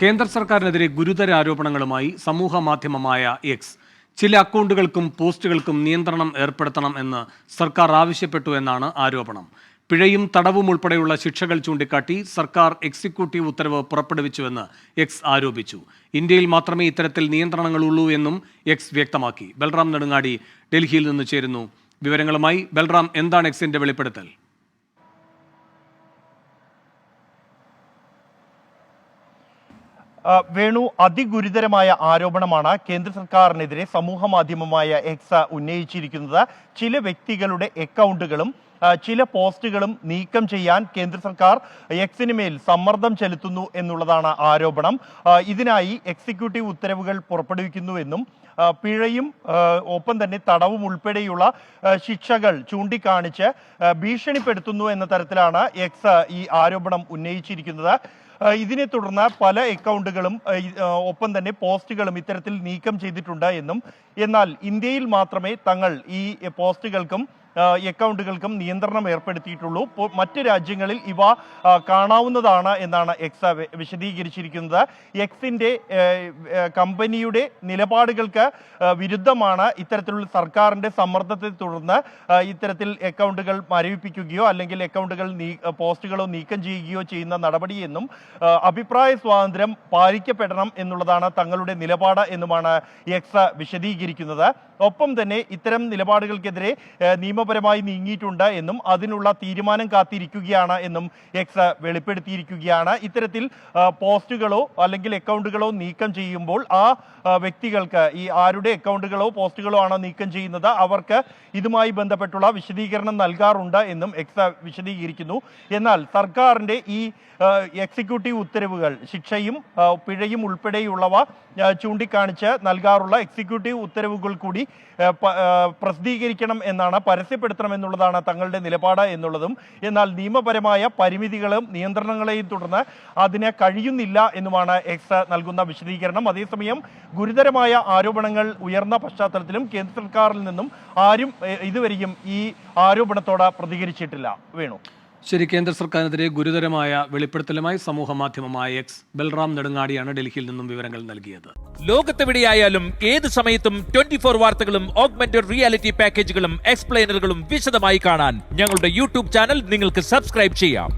കേന്ദ്ര സർക്കാരിനെതിരെ ഗുരുതര ആരോപണങ്ങളുമായി സമൂഹ മാധ്യമമായ എക്സ് ചില അക്കൗണ്ടുകൾക്കും പോസ്റ്റുകൾക്കും നിയന്ത്രണം ഏർപ്പെടുത്തണം എന്ന് സർക്കാർ ആവശ്യപ്പെട്ടു എന്നാണ് ആരോപണം. പിഴയും തടവും ഉൾപ്പെടെയുള്ള ശിക്ഷകൾ ചൂണ്ടിക്കാട്ടി സർക്കാർ എക്സിക്യൂട്ടീവ് ഉത്തരവ് പുറപ്പെടുവിച്ചുവെന്ന് എക്സ് ആരോപിച്ചു. ഇന്ത്യയിൽ മാത്രമേ ഇത്തരത്തിൽ നിയന്ത്രണങ്ങൾ ഉള്ളൂ എന്നും എക്സ് വ്യക്തമാക്കി. ബൽറാം നെടുങ്ങാടി ഡൽഹിയിൽ നിന്ന് ചേരുന്നു. വിവരങ്ങളുമായി ബൽറാം എന്താണ് എക്സിന്റെ വെളിപ്പെടുത്തൽ? വേണു അതിഗുരുതരമായ ആരോപണമാണ് കേന്ദ്ര സർക്കാരിനെതിരെ സമൂഹ മാധ്യമമായ എക്സ ഉന്നയിച്ചിരിക്കുന്നത്. ചില വ്യക്തികളുടെ അക്കൗണ്ടുകളും ചില പോസ്റ്റുകളും നീക്കം ചെയ്യാൻ കേന്ദ്ര സർക്കാർ എക്സിന് മേൽ സമ്മർദ്ദം ചെലുത്തുന്നു എന്നുള്ളതാണ് ആരോപണം. ഇതിനായി എക്സിക്യൂട്ടീവ് ഉത്തരവുകൾ പുറപ്പെടുവിക്കുന്നുവെന്നും പിഴയും ഒപ്പം തന്നെ തടവും ഉൾപ്പെടെയുള്ള ശിക്ഷകൾ ചൂണ്ടിക്കാണിച്ച് ഭീഷണിപ്പെടുത്തുന്നു എന്ന തരത്തിലാണ് എക്സ് ഈ ആരോപണം ഉന്നയിച്ചിരിക്കുന്നത്. ഇതിനെ തുടർന്ന് പല അക്കൗണ്ടുകളും ഒപ്പം തന്നെ പോസ്റ്റുകളും ഇത്തരത്തിൽ നീക്കം ചെയ്തിട്ടുണ്ട് എന്നും എന്നാൽ ഇന്ത്യയിൽ മാത്രമേ തങ്ങൾ ഈ പോസ്റ്റുകൾക്കും അക്കൗണ്ടുകൾക്കും നിയന്ത്രണം ഏർപ്പെടുത്തിയിട്ടുള്ളൂ. മറ്റ് രാജ്യങ്ങളിൽ ഇവ കാണാവുന്നതാണ് എന്നാണ് എക്സ വിശദീകരിച്ചിരിക്കുന്നത്. ഏ, കമ്പനിയുടെ നിലപാടുകൾക്ക് വിരുദ്ധമാണ് ഇത്തരത്തിലുള്ള സർക്കാരിന്റെ സമ്മർദ്ദത്തെ തുടർന്ന് ഇത്തരത്തിൽ അക്കൗണ്ടുകൾ മരവിപ്പിക്കുകയോ അല്ലെങ്കിൽ അക്കൗണ്ടുകൾ പോസ്റ്റുകളോ നീക്കം ചെയ്യുകയോ ചെയ്യുന്ന നടപടിയെന്നും അഭിപ്രായ സ്വാതന്ത്ര്യം പാലിക്കപ്പെടണം എന്നുള്ളതാണ് തങ്ങളുടെ നിലപാട് എന്നുമാണ് എക്സ വിശദീകരിക്കുന്നത്. ഒപ്പം തന്നെ ഇത്തരം നിലപാടുകൾക്കെതിരെ ആ, നിയമപരമായി നീങ്ങിയിട്ടുണ്ട് എന്നും അതിനുള്ള തീരുമാനം കാത്തിരിക്കുകയാണ് എന്നും എക്സ് വെളിപ്പെടുത്തിയിരിക്കുകയാണ്. ഇത്തരത്തിൽ പോസ്റ്റുകളോ അല്ലെങ്കിൽ അക്കൗണ്ടുകളോ നീക്കം ചെയ്യുമ്പോൾ ആ വ്യക്തികൾക്ക് ഈ ആരുടെ അക്കൗണ്ടുകളോ പോസ്റ്റുകളോ ആണോ നീക്കം ചെയ്യുന്നത് അവർക്ക് ഇതുമായി ബന്ധപ്പെട്ടുള്ള വിശദീകരണം നൽകാറുണ്ട് എന്നും എക്സ് വിശദീകരിക്കുന്നു. എന്നാൽ സർക്കാരിന്റെ ഈ എക്സിക്യൂട്ടീവ് ഉത്തരവുകൾ ശിക്ഷയും പിഴയും ഉൾപ്പെടെയുള്ളവ ചൂണ്ടിക്കാണിച്ച് നൽകാറുള്ള എക്സിക്യൂട്ടീവ് ഉത്തരവുകൾ കൂടി പ്രസിദ്ധീകരിക്കണം എന്നാണ് പരസ്യപ്പെടുത്തണം എന്നുള്ളതാണ് തങ്ങളുടെ നിലപാട് എന്നുള്ളതും. എന്നാൽ നിയമപരമായ പരിമിതികളും നിയന്ത്രണങ്ങളെയും തുടർന്ന് അതിന് കഴിയുന്നില്ല എന്നുമാണ് എക്സ് നൽകുന്ന വിശദീകരണം. അതേസമയം ഗുരുതരമായ ആരോപണങ്ങൾ ഉയർന്ന പശ്ചാത്തലത്തിലും കേന്ദ്ര സർക്കാരിൽ നിന്നും ആരും ഇതുവരെയും ഈ ആരോപണത്തോട് പ്രതികരിച്ചിട്ടില്ല. വേണു. ശരി കേന്ദ്ര സർക്കാരിനെതിരെ ഗുരുതരമായ വെളിപ്പെടുത്തലുമായി സമൂഹ മാധ്യമമായ എക്സ് ബൽറാം നെടുങ്ങാടിയാണ് ഡൽഹിയിൽ നിന്നും വിവരങ്ങൾ നൽകിയത്. ലോകത്തെവിടെയായാലും ഏത് സമയത്തും ട്വന്റി ഫോർ വാർത്തകളും ഓഗ്മെന്റഡ് റിയാലിറ്റി പാക്കേജുകളും എക്സ്പ്ലെയിനറുകളും വിശദമായി കാണാൻ ഞങ്ങളുടെ യൂട്യൂബ് ചാനൽ നിങ്ങൾക്ക് സബ്സ്ക്രൈബ് ചെയ്യാം.